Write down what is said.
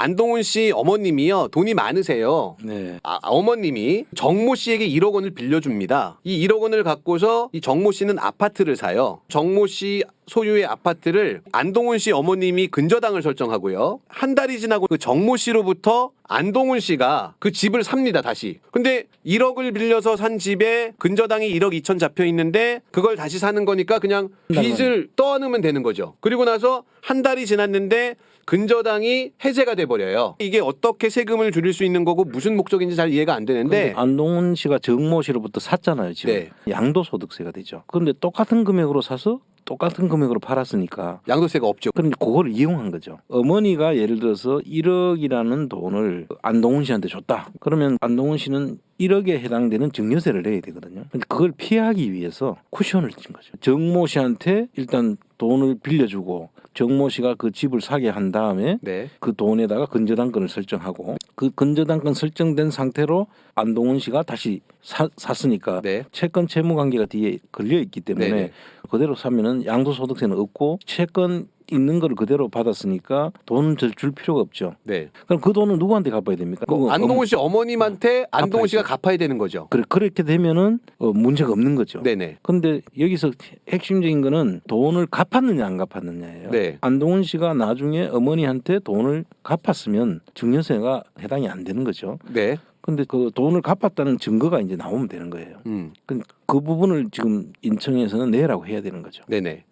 안동훈 씨 어머님이요 돈이 많으세요. 네. 아, 어머님이 정모 씨에게 1억 원을 빌려줍니다. 이 1억 원을 갖고서 이 정모 씨는 아파트를 사요. 정모 씨 소유의 아파트를 안동훈 씨 어머님이 근저당을 설정하고요. 한 달이 지나고 그 정모 씨로부터 안동훈 씨가 그 집을 삽니다, 다시. 근데 1억을 빌려서 산 집에 근저당이 1억 2천 잡혀 있는데 그걸 다시 사는 거니까 그냥 빚을 떠안으면 되는 거죠. 그리고 나서 한 달이 지났는데 근저당이 해제가 돼 버려요. 이게 어떻게 세금을 줄일 수 있는 거고 무슨 목적인지 잘 이해가 안 되는데 근데 안동훈 씨가 정모 씨로부터 샀잖아요. 지금 네. 양도소득세가 되죠. 그런데 똑같은 금액으로 사서 똑같은 금액으로 팔았으니까 양도세가 없죠. 그럼 그걸 이용한 거죠. 어머니가 예를 들어서 1억이라는 돈을 안동훈 씨한테 줬다. 그러면 안동훈 씨는 1억에 해당되는 증여세를 내야 되거든요. 근데 그걸 피하기 위해서 쿠션을 친 거죠. 정모 씨한테 일단 돈을 빌려주고 정모 씨가 그 집을 사게 한 다음에 네. 그 돈에다가 근저당권을 설정하고 그 근저당권 설정된 상태로 안동훈 씨가 다시 사, 샀으니까 네. 채권 채무 관계가 뒤에 걸려 있기 때문에 네네. 그대로 사면은 양도소득세는 없고 채권 있는 거를 그대로 받았으니까 돈은 줄- 줄 필요가 없죠. 네. 그럼 그 돈은 누구한테 갚아야 됩니까? 그 안동훈 씨 어머님한테 안동훈. 씨가 갚아야 되는 거죠. 그래 그렇게 되면은 어, 문제가 없는 거죠. 네네. 근데 여기서 핵심적인 거는 돈을 갚았느냐 안 갚았느냐예요. 네. 안동훈 씨가 나중에 어머니한테 돈을 갚았으면 증여세가 해당이 안 되는 거죠. 네. 근데 그 돈을 갚았다는 증거가 이제 나오면 되는 거예요. 음. 그, 그 부분을 지금 인청에서는 내라고 해야 되는 거죠. 네네.